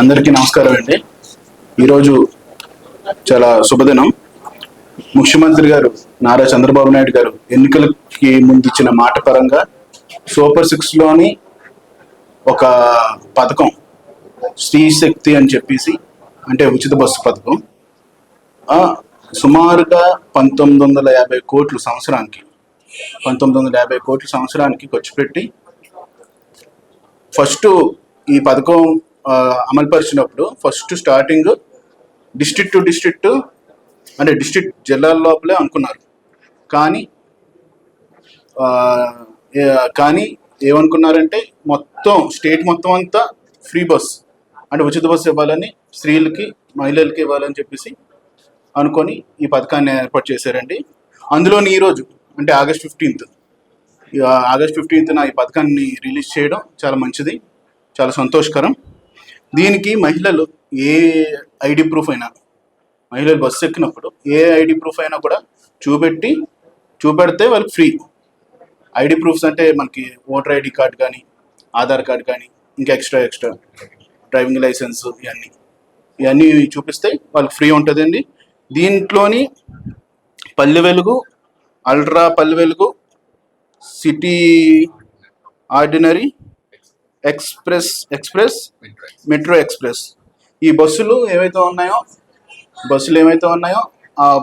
అందరికీ నమస్కారం అండి. ఈరోజు చాలా శుభదినం. ముఖ్యమంత్రి గారు నారా చంద్రబాబు నాయుడు గారు ఎన్నికలకి ముందు ఇచ్చిన మాట పరంగా సూపర్ సిక్స్లోని ఒక పథకం స్త్రీ శక్తి అని చెప్పేసి అంటే ఉచిత బస్సు పథకం సుమారుగా పంతొమ్మిది వందల యాభై కోట్లు సంవత్సరానికి పంతొమ్మిది వందల యాభై కోట్ల సంవత్సరానికి ఖర్చు పెట్టి ఫస్ట్ ఈ పథకం అమలుపరిచినప్పుడు first starting district to district అంటే డిస్ట్రిక్ట్ జిల్లాల లోపలే అనుకున్నారు. కానీ కానీ ఏమనుకున్నారంటే మొత్తం స్టేట్ మొత్తం అంతా ఫ్రీ బస్ అంటే ఉచిత బస్సు ఇవ్వాలని స్త్రీలకి మహిళలకి ఇవ్వాలని చెప్పేసి అనుకొని ఈ పథకాన్ని ఏర్పాటు చేశారండి. అందులోని ఈరోజు అంటే ఆగస్ట్ ఫిఫ్టీన్త్ ఆగస్ట్ ఫిఫ్టీన్త్న ఈ పథకాన్ని రిలీజ్ చేయడం చాలా మంచిది చాలా సంతోషకరం. దీనికి మహిళలు ఏ ఐడి ప్రూఫ్ అయినా మహిళలు బస్సు ఎక్కినప్పుడు ఏ ఐడి ప్రూఫ్ అయినా కూడా చూపెట్టి చూపెడితే వాళ్ళకి ఫ్రీ. ఐడి ప్రూఫ్స్ అంటే మనకి ఓటర్ ఐడి కార్డ్ కానీ ఆధార్ కార్డ్ కానీ ఇంకా ఎక్స్ట్రా ఎక్స్ట్రా డ్రైవింగ్ లైసెన్స్ ఇవన్నీ. ఇవన్నీ చూపిస్తే వాళ్ళకి ఫ్రీ ఉంటుందండి. దీంట్లోని పల్లె Velugu ultra Palle Velugu city ordinary express express? Metro express ఈ బస్సులు ఏవైతే ఉన్నాయో బస్సులు ఏమైతే ఉన్నాయో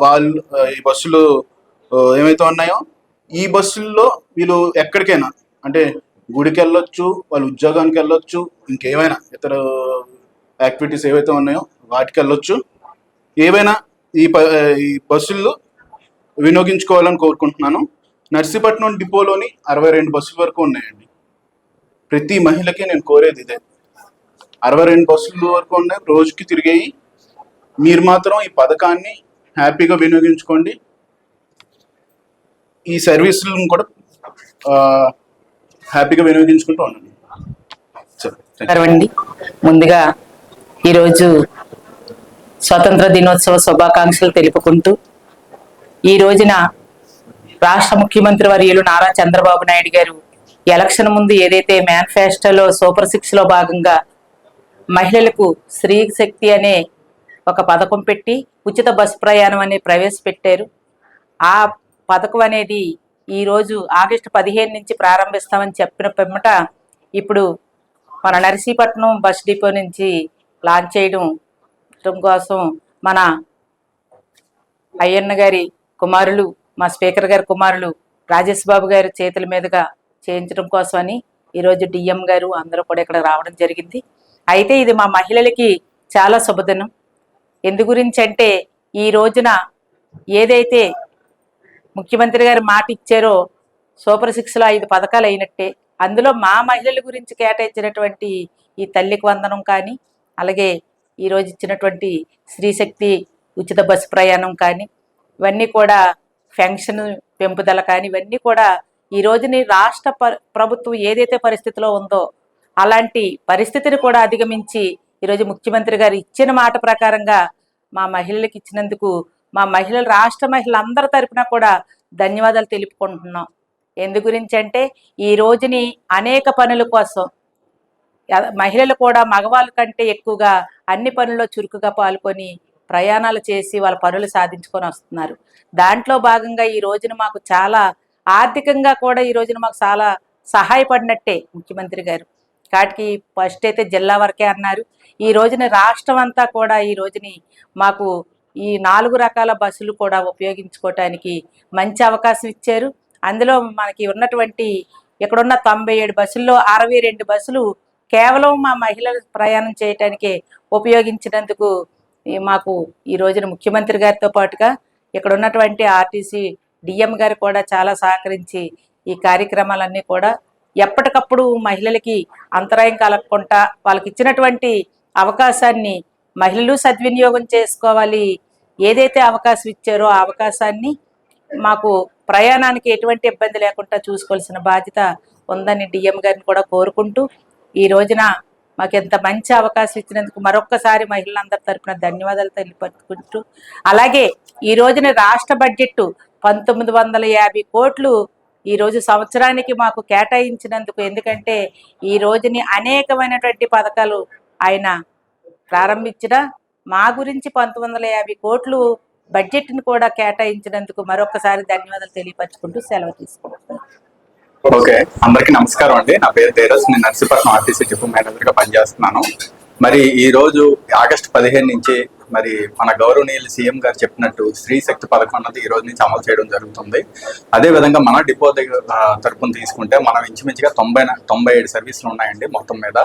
వాళ్ళు ఈ బస్సులు ఏమైతే ఉన్నాయో ఈ బస్సుల్లో వీళ్ళు ఎక్కడికైనా అంటే గుడికి వెళ్ళొచ్చు వాళ్ళు ఉద్యోగానికి వెళ్ళొచ్చు ఇంకేమైనా ఇతర యాక్టివిటీస్ ఏవైతే ఉన్నాయో వాటికి వెళ్ళొచ్చు ఏవైనా ఈ ఈ బస్సుల్లో వినియోగించుకోవాలని కోరుకుంటున్నాను. నర్సీపట్నం డిపోలోని అరవై రెండు బస్సుల వరకు ఉన్నాయండి. ప్రతి మహిళకి నేను కోరేది ఇదే. అరవై రెండు బస్సుల వరకు ఉన్నాయి రోజుకి తిరిగేయి. మీరు మాత్రం ఈ పథకాన్ని హ్యాపీగా వినియోగించుకోండి. ఈ సర్వీసులను కూడా హ్యాపీగా వినియోగించుకుంటూ ఉండండి. అండి. ముందుగా ఈరోజు స్వతంత్ర దినోత్సవ శుభాకాంక్షలు తెలుపుకుంటూ ఈ రోజున రాష్ట్ర ముఖ్యమంత్రి వర్యులు నారా చంద్రబాబు నాయుడు గారు ఎలక్షన్ ముందు ఏదైతే మేనిఫెస్టోలో సూపర్ సిక్స్లో భాగంగా మహిళలకు స్త్రీ శక్తి అనే ఒక పథకం పెట్టి ఉచిత బస్సు ప్రయాణం అనేది ప్రవేశపెట్టారు. ఆ పథకం అనేది ఈరోజు ఆగస్టు పదిహేను నుంచి ప్రారంభిస్తామని చెప్పిన పిమ్మట ఇప్పుడు మన నర్సీపట్నం బస్ డిపో నుంచి లాంచ్ చేయడం కోసం మన అయ్యన్న గారి కుమారులు మా స్పీకర్ గారి కుమారులు రాజేష్ బాబు గారి చేతుల మీదుగా చేయించడం కోసమని ఈరోజు డిఎం గారు అందరూ కూడా ఇక్కడ రావడం జరిగింది. అయితే ఇది మా మహిళలకి చాలా శుభదినం. ఎందు గురించి అంటే ఈ రోజున ఏదైతే ముఖ్యమంత్రి గారు మాట ఇచ్చారో సూపర్ సిక్స్లో ఐదు పథకాలు అయినట్టే అందులో మా మహిళల గురించి కేటాయించినటువంటి ఈ తల్లికి వందనం కానీ అలాగే ఈరోజు ఇచ్చినటువంటి స్త్రీశక్తి ఉచిత బస్సు ప్రయాణం కానీ ఇవన్నీ కూడా పెన్షన్ పెంపుదల కానీ ఇవన్నీ కూడా ఈ రోజుని రాష్ట్ర ప- ప్రభుత్వం ఏదైతే పరిస్థితిలో ఉందో అలాంటి పరిస్థితిని కూడా అధిగమించి ఈరోజు ముఖ్యమంత్రి గారు ఇచ్చిన మాట ప్రకారంగా మా మహిళలకు ఇచ్చినందుకు మా మహిళలు రాష్ట్ర మహిళలందరి తరపున కూడా ధన్యవాదాలు తెలుపుకుంటున్నాం. ఎందు గురించి అంటే ఈ రోజుని అనేక పనుల కోసం మహిళలు కూడా మగవాళ్ళ కంటే ఎక్కువగా అన్ని పనుల్లో చురుకుగా పాల్గొని ప్రయాణాలు చేసి వాళ్ళ పనులు సాధించుకొని వస్తున్నారు. దాంట్లో భాగంగా ఈ రోజున మాకు చాలా ఆర్థికంగా కూడా ఈ రోజున మాకు చాలా సహాయపడినట్టే ముఖ్యమంత్రి గారు. కాటికి ఫస్ట్ అయితే జిల్లా వరకే అన్నారు. ఈ రోజున రాష్ట్రం అంతా కూడా ఈ రోజుని మాకు ఈ నాలుగు రకాల బస్సులు కూడా ఉపయోగించుకోవటానికి మంచి అవకాశం ఇచ్చారు. అందులో మనకి ఉన్నటువంటి ఇక్కడున్న తొంభై ఏడు బస్సుల్లో అరవై రెండు బస్సులు కేవలం మా మహిళలు ప్రయాణం చేయటానికే ఉపయోగించినందుకు మాకు ఈ రోజున ముఖ్యమంత్రి గారితో పాటుగా ఇక్కడ ఉన్నటువంటి ఆర్టీసీ డిఎం గారు కూడా చాలా సహకరించి ఈ కార్యక్రమాలన్నీ కూడా ఎప్పటికప్పుడు మహిళలకి అంతరాయం కలగకుండా వాళ్ళకి ఇచ్చినటువంటి అవకాశాన్ని మహిళలు సద్వినియోగం చేసుకోవాలి. ఏదైతే అవకాశం ఇచ్చారో ఆ అవకాశాన్ని మాకు ప్రయాణానికి ఎటువంటి ఇబ్బంది లేకుండా చూసుకోవాల్సిన బాధ్యత ఉందని డిఎం గారిని కూడా కోరుకుంటూ ఈ రోజున మాకు ఎంత మంచి అవకాశం ఇచ్చినందుకు మరొక్కసారి మహిళలందరి తరఫున ధన్యవాదాలు తెలియపరుచుకుంటూ అలాగే ఈ రోజున రాష్ట్ర బడ్జెట్ పంతొమ్మిది వందల యాభై కోట్లు ఈరోజు సంవత్సరానికి మాకు కేటాయించినందుకు ఎందుకంటే ఈ రోజుని అనేకమైనటువంటి పథకాలు ఆయన ప్రారంభించిన మా గురించి పంతొమ్మిది వందల యాభై కోట్లు బడ్జెట్ను కూడా కేటాయించినందుకు మరొకసారి ధన్యవాదాలు తెలియపరచుకుంటూ సెలవు తీసుకుంటున్నాను. ఓకే అందరికీ నమస్కారం అండి. నా పేరు తేరస్ నేను నర్సీపట్నం ఆర్టీసీ డిపో మేనేజర్గా పనిచేస్తున్నాను. మరి ఈ రోజు ఆగస్టు పదిహేను నుంచి మరి మన గౌరవనీయులు సీఎం గారు చెప్పినట్టు స్త్రీ శక్తి పథకం అన్నది ఈ రోజు నుంచి అమలు చేయడం జరుగుతుంది. అదే విధంగా మన డిపో దగ్గర తరపున తీసుకుంటే మనం ఇంచుమించుగా తొంభై న- తొంభై ఏడు సర్వీసులు ఉన్నాయండి మొత్తం మీద.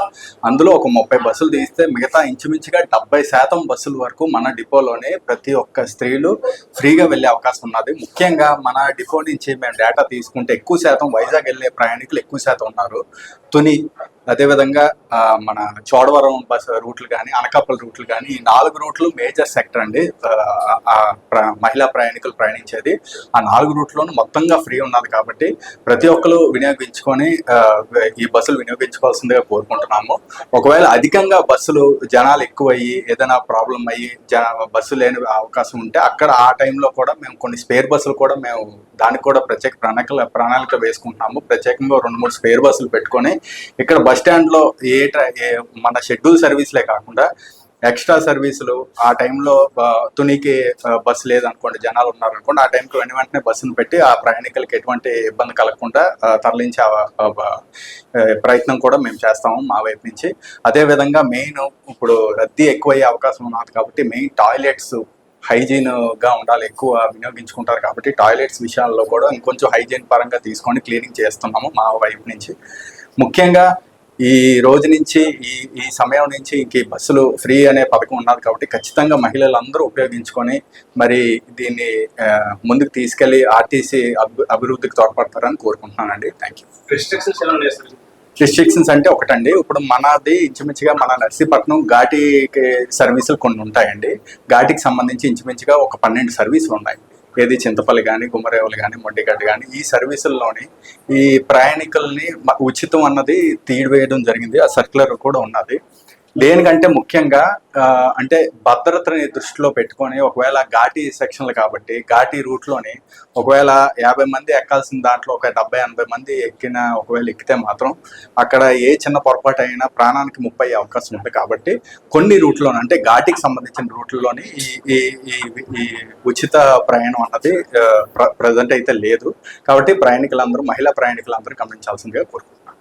అందులో ఒక ముప్పై బస్సులు తీస్తే మిగతా ఇంచుమించుగా డెబ్బై శాతం బస్సుల వరకు మన డిపోలోనే ప్రతి ఒక్క స్త్రీలు ఫ్రీగా వెళ్ళే అవకాశం ఉన్నది. ముఖ్యంగా మన డిపో నుంచి మేము డేటా తీసుకుంటే ఎక్కువ శాతం వైజాగ్ వెళ్ళే ప్రయాణికులు ఎక్కువ శాతం ఉన్నారు. తుని అదేవిధంగా మన చోడవరం బస్ రూట్లు కానీ అనకాపల్లి రూట్లు కానీ ఈ నాలుగు రూట్లు మేజర్ సెక్టర్ అండి. మహిళా ప్రయాణికులు ప్రయాణించేది. ఆ నాలుగు రూట్లోనూ మొత్తంగా ఫ్రీ ఉన్నది కాబట్టి ప్రతి ఒక్కరు వినియోగించుకొని ఈ బస్సులు వినియోగించుకోవాల్సిందిగా కోరుకుంటున్నాము. ఒకవేళ అధికంగా బస్సులు జనాలు ఎక్కువయ్యి ఏదైనా ప్రాబ్లం అయ్యి జన బస్సు లేని అవకాశం ఉంటే అక్కడ ఆ టైంలో కూడా మేము కొన్ని స్పేర్ బస్సులు కూడా మేము దానికి కూడా ప్రత్యేక ప్రణాళిక ప్రణాళిక వేసుకుంటున్నాము. ప్రత్యేకంగా రెండు మూడు స్పేర్ బస్సులు పెట్టుకొని ఇక్కడ బస్ స్టాండ్లో ఏ ఏ మన షెడ్యూల్ సర్వీస్లే కాకుండా ఎక్స్ట్రా సర్వీసులు ఆ టైంలో తునికి బస్సు లేదనుకోండి జనాలు ఉన్నారు అనుకోండి ఆ టైంకి వెంట వెంటనే బస్సును పెట్టి ఆ ప్రయాణికులకి ఎటువంటి ఇబ్బంది కలగకుండా తరలించే ప్రయత్నం కూడా మేము చేస్తాము మా వైపు నుంచి. అదే విధంగా మెయిన్ ఇప్పుడు రద్దీ ఎక్కువయ్యే అవకాశం ఉన్నది కాబట్టి మెయిన్ టాయిలెట్స్ హైజీన్గా ఉండాలి ఎక్కువ వినియోగించుకుంటారు కాబట్టి టాయిలెట్స్ విషయాల్లో కూడా ఇంకొంచెం హైజీన్ పరంగా తీసుకొని క్లీనింగ్ చేస్తున్నాము మా వైపు నుంచి. ముఖ్యంగా ఈ రోజు నుంచి ఈ ఈ సమయం నుంచి ఇంక ఈ బస్సులు ఫ్రీ అనే పథకం ఉన్నది కాబట్టి ఖచ్చితంగా మహిళలందరూ ఉపయోగించుకొని మరి దీన్ని ముందుకు తీసుకెళ్ళి ఆర్టీసీ అభి అభివృద్ధికి తోడ్పడతారని కోరుకుంటున్నానండి. థ్యాంక్ యూ రిస్ట్రిక్షన్స్ అంటే ఒకటండి. ఇప్పుడు మనది ఇంచుమించుగా మన నర్సీపట్నం ఘాటికి సర్వీసులు కొన్ని ఉంటాయండి. ఘాటికి సంబంధించి ఇంచుమించుగా ఒక పన్నెండు సర్వీసులు ఉన్నాయి. ఏది చింతపల్లి కానీ గుమ్మరేవులు కానీ మొండిగడ్డ కానీ ఈ సర్వీసుల్లోని ఈ ప్రయాణికుల్ని ఉచితం అన్నది తీయవేయడం జరిగింది. ఆ సర్క్యులర్ కూడా ఉన్నది. దేనికంటే ముఖ్యంగా అంటే భద్రతని దృష్టిలో పెట్టుకొని ఒకవేళ ఘాటి సెక్షన్లు కాబట్టి ఘాటి రూట్లోని ఒకవేళ యాభై మంది ఎక్కాల్సిన దాంట్లో ఒక డెబ్బై ఎనభై మంది ఎక్కిన ఒకవేళ ఎక్కితే మాత్రం అక్కడ ఏ చిన్న పొరపాటు అయినా ప్రాణానికి ముప్పై అయ్యే అవకాశం ఉంది కాబట్టి కొన్ని రూట్లోని అంటే ఘాటికి సంబంధించిన రూట్లలోని ఈ ఈ ఈ- ఈ ఉచిత ప్రయాణం అన్నది ప్రజెంట్ అయితే లేదు. కాబట్టి ప్రయాణికులందరూ మహిళా ప్రయాణికులందరూ గమనించాల్సిందిగా కోరుకుంటున్నాను.